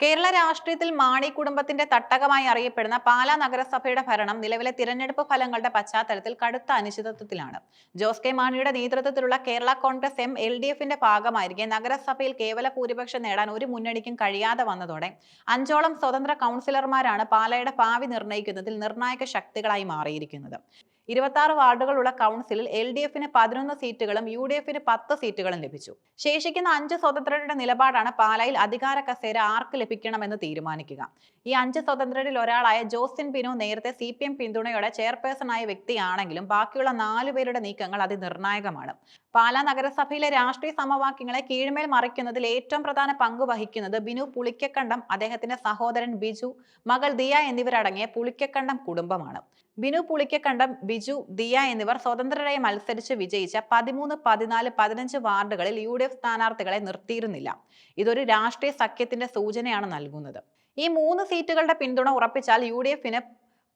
കേരള രാഷ്ട്രീയത്തിൽ മാണി കുടുംബത്തിന്റെ തട്ടകമായി അറിയപ്പെടുന്ന പാലാ നഗരസഭയുടെ ഭരണം നിലവിലെ തിരഞ്ഞെടുപ്പ് ഫലങ്ങളുടെ പശ്ചാത്തലത്തിൽ കടുത്ത അനിശ്ചിതത്വത്തിലാണ്. ജോസ് കെ മാണിയുടെ നേതൃത്വത്തിലുള്ള Kerala Congress M L D എഫിന്റെ ഭാഗമായിരിക്കെ നഗരസഭയിൽ കേവല ഭൂരിപക്ഷം നേടാൻ ഒരു മുന്നണിക്കും കഴിയാതെ വന്നതോടെ അഞ്ചോളം സ്വതന്ത്ര കൗൺസിലർമാരാണ് പാലയുടെ ഭാവി നിർണയിക്കുന്നതിൽ നിർണായക ശക്തികളായി മാറിയിരിക്കുന്നത്. ഇരുപത്തി വാർഡുകളുള്ള കൗൺസിലിൽ എൽ ഡി എഫിന് പതിനൊന്ന് സീറ്റുകളും യു ഡി എഫിന് പത്ത് സീറ്റുകളും ലഭിച്ചു. ശേഷിക്കുന്ന അഞ്ച് സ്വതന്ത്രരുടെ നിലപാടാണ് പാലായിൽ അധികാര കസേര ആർക്ക് ലഭിക്കണമെന്ന് തീരുമാനിക്കുക. ഈ അഞ്ച് സ്വതന്ത്രരിൽ ഒരാളായ ജോസിൻ ബിനു നേരത്തെ സി പി എം പിന്തുണയോടെ ചെയർപേഴ്സണായ വ്യക്തിയാണെങ്കിലും ബാക്കിയുള്ള നാലു പേരുടെ നീക്കങ്ങൾ അതിനിർണായകമാണ്. പാലാ നഗരസഭയിലെ രാഷ്ട്രീയ സമവാക്യങ്ങളെ കീഴ്മേൽ മറിക്കുന്നതിൽ ഏറ്റവും പ്രധാന പങ്ക് വഹിക്കുന്നത് ബിനു പുളിക്കക്കണ്ടം അദ്ദേഹത്തിന്റെ സഹോദരൻ ബിജു മകൾ ദിയ എന്നിവരടങ്ങിയ പുളിക്കക്കണ്ടം കുടുംബമാണ്. ബിനു പുളിക്കക്കണ്ടം ബിജു ദിയ എന്നിവർ സ്വതന്ത്രരായി മത്സരിച്ച് വിജയിച്ച പതിമൂന്ന് പതിനാല് പതിനഞ്ച് വാർഡുകളിൽ യു ഡി എഫ് സ്ഥാനാർത്ഥികളെ നിർത്തിയിരുന്നില്ല. ഇതൊരു രാഷ്ട്രീയ സഖ്യത്തിന്റെ സൂചനയാണ് നൽകുന്നത്. ഈ മൂന്ന് സീറ്റുകളുടെ പിന്തുണ ഉറപ്പിച്ചാൽ യു ഡി എഫിന്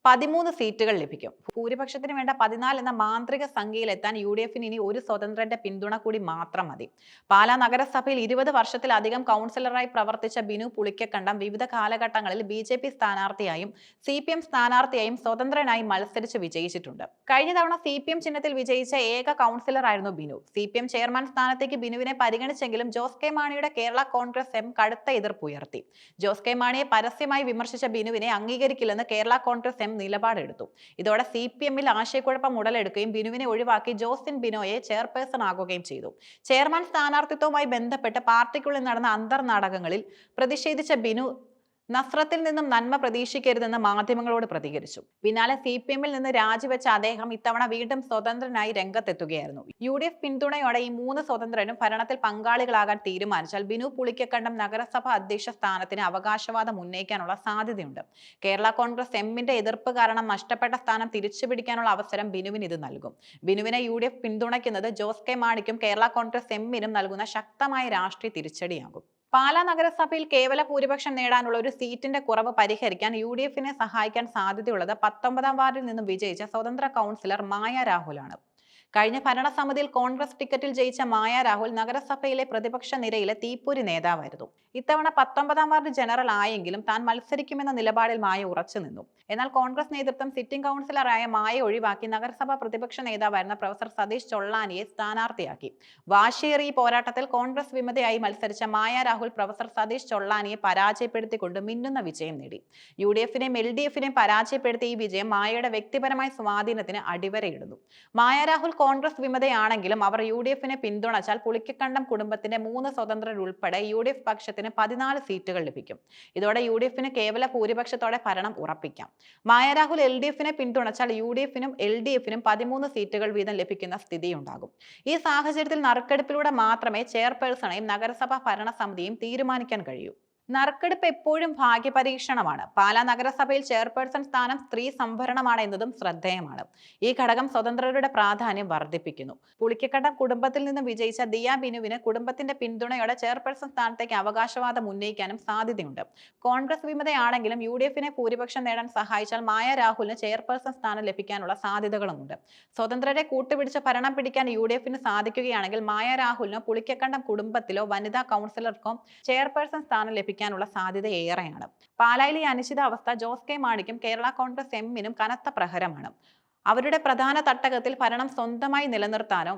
പതിമൂന്ന് സീറ്റുകൾ ലഭിക്കും. ഭൂരിപക്ഷത്തിന് വേണ്ട പതിനാല് എന്ന മാന്ത്രിക സംഖ്യയിലെത്താൻ യു ഡി എഫിന് ഇനി ഒരു സ്വതന്ത്രന്റെ പിന്തുണ കൂടി മാത്രം മതി. പാലാ നഗരസഭയിൽ ഇരുപത് വർഷത്തിലധികം കൗൺസിലറായി പ്രവർത്തിച്ച ബിനു പുളിക്കക്കണ്ടം വിവിധ കാലഘട്ടങ്ങളിൽ ബി ജെ പി സ്ഥാനാർത്ഥിയായും സി പി എം സ്ഥാനാർത്ഥിയായും സ്വതന്ത്രനായി മത്സരിച്ച് വിജയിച്ചിട്ടുണ്ട്. കഴിഞ്ഞ തവണ സി പി എം ചിഹ്നത്തിൽ വിജയിച്ച ഏക കൗൺസിലറായിരുന്നു Binu. C P M chairman സ്ഥാനത്തേക്ക് ബിനുവിനെ പരിഗണിച്ചെങ്കിലും ജോസ് കെ മാണിയുടെ കേരള കോൺഗ്രസ് എം കടുത്ത എതിർപ്പുയർത്തി ജോസ് കെ മാണിയെ പരസ്യമായി വിമർശിച്ച ബിനുവിനെ അംഗീകരിക്കില്ലെന്ന് കേരള കോൺഗ്രസ് എം നിലപാടെടുത്തു. ഇതോടെ സി പി എമ്മിൽ ആശയക്കുഴപ്പം ഉടലെടുക്കുകയും ബിനുവിനെ ഒഴിവാക്കി ജോസിൻ ബിനോയെ ചെയർപേഴ്സൺ ആകുകയും ചെയ്തു. ചെയർമാൻ സ്ഥാനാർത്ഥിത്വവുമായി ബന്ധപ്പെട്ട് പാർട്ടിക്കുള്ളിൽ നടന്ന അന്തർനാടകങ്ങളിൽ പ്രതിഷേധിച്ച ബിനു നസ്രത്തിൽ നിന്നും നന്മ പ്രതീക്ഷിക്കരുതെന്ന് മാധ്യമങ്ങളോട് പ്രതികരിച്ചു. പിന്നാലെ സി പി എമ്മിൽ നിന്ന് രാജിവെച്ച അദ്ദേഹം ഇത്തവണ വീണ്ടും സ്വതന്ത്രനായി രംഗത്തെത്തുകയായിരുന്നു. യു ഡി എഫ് പിന്തുണയോടെ ഈ മൂന്ന് സ്വതന്ത്രനും ഭരണത്തിൽ പങ്കാളികളാകാൻ തീരുമാനിച്ചാൽ ബിനു പുളിക്കക്കണ്ടം നഗരസഭ അധ്യക്ഷ സ്ഥാനത്തിന് അവകാശവാദം ഉന്നയിക്കാനുള്ള സാധ്യതയുണ്ട്. കേരള കോൺഗ്രസ് എമ്മിന്റെ എതിർപ്പ് കാരണം നഷ്ടപ്പെട്ട സ്ഥാനം തിരിച്ചുപിടിക്കാനുള്ള അവസരം ബിനുവിന് ഇത് നൽകും. ബിനുവിനെ യു ഡി എഫ് പിന്തുണയ്ക്കുന്നത് ജോസ് കെ മാണിക്കും കേരള കോൺഗ്രസ് എമ്മിനും നൽകുന്ന ശക്തമായ രാഷ്ട്രീയ തിരിച്ചടിയാകും. പാലാ നഗരസഭയിൽ കേവല ഭൂരിപക്ഷം നേടാനുള്ള ഒരു സീറ്റിന്റെ കുറവ് പരിഹരിക്കാൻ യു ഡി എഫിനെ സഹായിക്കാൻ സാധ്യതയുള്ളത് പത്തൊമ്പതാം വാർഡിൽ നിന്നും വിജയിച്ച സ്വതന്ത്ര കൗൺസിലർ മായ രാഹുലാണ്. കഴിഞ്ഞ ഭരണസമിതിയിൽ കോൺഗ്രസ് ടിക്കറ്റിൽ ജയിച്ച മായ രാഹുൽ നഗരസഭയിലെ പ്രതിപക്ഷ നിരയിലെ തീപ്പൊരി നേതാവായിരുന്നു. ഇത്തവണ പത്തൊമ്പതാം വാർഡ് ജനറൽ ആയെങ്കിലും താൻ മത്സരിക്കുമെന്ന നിലപാടിൽ മായ ഉറച്ചു നിന്നു. എന്നാൽ കോൺഗ്രസ് നേതൃത്വം സിറ്റിംഗ് കൗൺസിലറായ മായ ഒഴിവാക്കി നഗരസഭാ പ്രതിപക്ഷ നേതാവായിരുന്ന പ്രൊഫസർ സതീഷ് ചൊള്ളാനിയെ സ്ഥാനാർത്ഥിയാക്കി. വാശിയേറി പോരാട്ടത്തിൽ കോൺഗ്രസ് വിമതയായി മത്സരിച്ച മായ രാഹുൽ പ്രൊഫസർ സതീഷ് ചൊള്ളാനിയെ പരാജയപ്പെടുത്തിക്കൊണ്ട് മിന്നുന്ന വിജയം നേടി. യു ഡി എഫിനെയും എൽ ഡി എഫിനെയും പരാജയപ്പെടുത്തിയ ഈ വിജയം മായയുടെ വ്യക്തിപരമായ സ്വാധീനത്തിന് അടിവരയിടുന്നു. മായ രാഹുൽ കോൺഗ്രസ് വിമതയാണെങ്കിലും അവർ യു ഡി എഫിനെ പിന്തുണച്ചാൽ പുളിക്കക്കണ്ടം കുടുംബത്തിന്റെ മൂന്ന് സ്വതന്ത്രരുൾപ്പെടെ യു ഡി എഫ് പക്ഷത്തിന് പതിനാല് സീറ്റുകൾ ലഭിക്കും. ഇതോടെ യു ഡി എഫിന് കേവല ഭൂരിപക്ഷത്തോടെ ഭരണം ഉറപ്പിക്കാം. മായ രാഹുൽ എൽ ഡി എഫിനെ പിന്തുണച്ചാൽ യു ഡി എഫിനും എൽ ഡി എഫിനും പതിമൂന്ന് സീറ്റുകൾ വീതം ലഭിക്കുന്ന സ്ഥിതിയുണ്ടാകും. ഈ സാഹചര്യത്തിൽ നറുക്കെടുപ്പിലൂടെ മാത്രമേ ചെയർപേഴ്സണെയും നഗരസഭാ ഭരണസമിതിയും തീരുമാനിക്കാൻ കഴിയൂ. നറുക്കെടുപ്പ് എപ്പോഴും ഭാഗ്യപരീക്ഷണമാണ്. പാലാ നഗരസഭയിൽ ചെയർപേഴ്സൺ സ്ഥാനം സ്ത്രീ സംവരണമാണ് എന്നതും ശ്രദ്ധേയമാണ്. ഈ ഘടകം സ്വതന്ത്രരുടെ പ്രാധാന്യം വർദ്ധിപ്പിക്കുന്നു. പുളിക്കക്കട്ടം കുടുംബത്തിൽ നിന്ന് വിജയിച്ച ദിയ ബിനുവിന് കുടുംബത്തിന്റെ പിന്തുണയോടെ ചെയർപേഴ്സൺ സ്ഥാനത്തേക്ക് അവകാശവാദം ഉന്നയിക്കാനും സാധ്യതയുണ്ട്. കോൺഗ്രസ് വിമതയാണെങ്കിലും യു ഡി എഫിനെ ഭൂരിപക്ഷം നേടാൻ സഹായിച്ചാൽ മായ രാഹുലിന് ചെയർപേഴ്സൺ സ്ഥാനം ലഭിക്കാനുള്ള സാധ്യതകളുമുണ്ട്. സ്വതന്ത്രരെ കൂട്ടുപിടിച്ച് ഭരണം പിടിക്കാൻ യു ഡി എഫിന് സാധിക്കുകയാണെങ്കിൽ മായ രാഹുലിനോ പുളിക്കക്കണ്ടം കുടുംബത്തിലോ വനിതാ കൗൺസിലർക്കോ ചെയർപേഴ്സൺ സ്ഥാനം ലഭിക്കാനുള്ള സാധ്യത ഏറെയാണ്. പാലായിലെ അനിശ്ചിത അവസ്ഥ ജോസ് കെ മാണിക്കും കേരള കോൺഗ്രസ് എമ്മിനും കനത്ത പ്രഹരമാണ്. അവരുടെ പ്രധാന തട്ടകത്തിൽ ഭരണം സ്വന്തമായി നിലനിർത്താനോ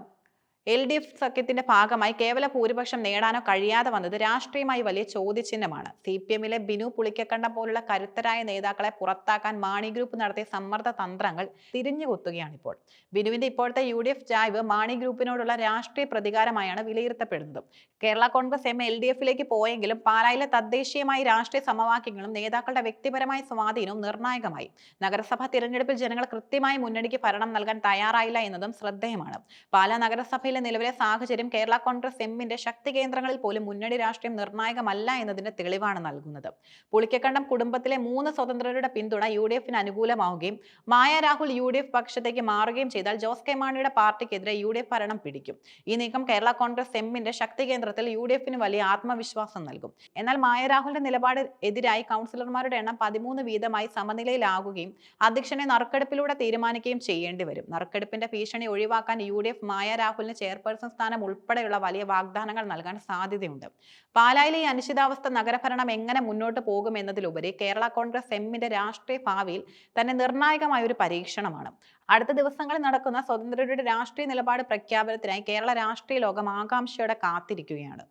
എൽ ഡി എഫ് സഖ്യത്തിന്റെ ഭാഗമായി കേവല ഭൂരിപക്ഷം നേടാനോ കഴിയാതെ വന്നത് രാഷ്ട്രീയമായി വലിയ ചോദ്യചിഹ്നമാണ്. സി പി എമ്മിലെ ബിനു പുളിക്കക്കണ്ടം പോലുള്ള കരുത്തരായ നേതാക്കളെ പുറത്താക്കാൻ മാണി ഗ്രൂപ്പ് നടത്തിയ സമ്മർദ്ദ തന്ത്രങ്ങൾ തിരിഞ്ഞുകുത്തുകയാണിപ്പോൾ ബിനുവിന്റെ ഇപ്പോഴത്തെ യു ഡി എഫ് ചായ്വ് മാണി ഗ്രൂപ്പിനോടുള്ള രാഷ്ട്രീയ പ്രതികാരമായാണ് വിലയിരുത്തപ്പെടുന്നത്. Kerala Congress M L D എഫിലേക്ക് പോയെങ്കിലും പാലായിലെ തദ്ദേശീയമായ രാഷ്ട്രീയ സമവാക്യങ്ങളും നേതാക്കളുടെ വ്യക്തിപരമായ സ്വാധീനവും നിർണായകമായി. നഗരസഭാ തിരഞ്ഞെടുപ്പിൽ ജനങ്ങൾ കൃത്യമായി മുന്നണിക്ക് ഭരണം നൽകാൻ തയ്യാറായില്ല എന്നതും ശ്രദ്ധേയമാണ്. പാലാ നഗരസഭയിലെ നിലവിലെ സാഹചര്യം കേരള കോൺഗ്രസ് എമ്മിന്റെ ശക്തി കേന്ദ്രങ്ങളിൽ പോലും മുന്നണി രാഷ്ട്രീയം നിർണായകമല്ല എന്നതിന്റെ തെളിവാണ് നൽകുന്നത്. പുളിക്കക്കണ്ടം കുടുംബത്തിലെ മൂന്ന് സ്വതന്ത്രരുടെ പിന്തുണ യു ഡി എഫിന് അനുകൂലമാവുകയും Maya Rahul U D F പക്ഷത്തേക്ക് മാറുകയും ചെയ്താൽ ജോസ് കെ മാണിയുടെ പാർട്ടിക്കെതിരെ യു ഡി എഫ് ഭരണം പിടിക്കും. ഈ നീക്കം കേരള കോൺഗ്രസ് എമ്മിന്റെ ശക്തി കേന്ദ്രത്തിൽ യു ഡി എഫിന് വലിയ ആത്മവിശ്വാസം നൽകും. എന്നാൽ മായ രാഹുലിന്റെ നിലപാട് എതിരായി കൗൺസിലർമാരുടെ എണ്ണം പതിമൂന്ന് വീതമായി സമനിലയിലാകുകയും അധ്യക്ഷനെ നറുക്കെടുപ്പിലൂടെ തീരുമാനിക്കുകയും ചെയ്യേണ്ടി വരും നറുക്കെടുപ്പിന്റെ ഭീഷണി ഒഴിവാക്കാൻ യു ഡി എഫ് മായ രാഹുലിന് ചെയർപേഴ്സൺ സ്ഥാനം ഉൾപ്പെടെയുള്ള വലിയ വാഗ്ദാനങ്ങൾ നൽകാൻ സാധ്യതയുണ്ട്. പാലായിലെ ഈ അനിശ്ചിതാവസ്ഥ നഗരഭരണം എങ്ങനെ മുന്നോട്ട് പോകും എന്നതിലുപരി കേരള കോൺഗ്രസ് എമ്മിന്റെ രാഷ്ട്രീയ ഭാവിയിൽ തന്നെ നിർണായകമായ ഒരു പരീക്ഷണമാണ്. അടുത്ത ദിവസങ്ങളിൽ നടക്കുന്ന സ്വതന്ത്രരുടെ രാഷ്ട്രീയ നിലപാട് പ്രഖ്യാപനത്തിനായി കേരള രാഷ്ട്രീയ ലോകം ആകാംക്ഷയോടെ കാത്തിരിക്കുകയാണ്.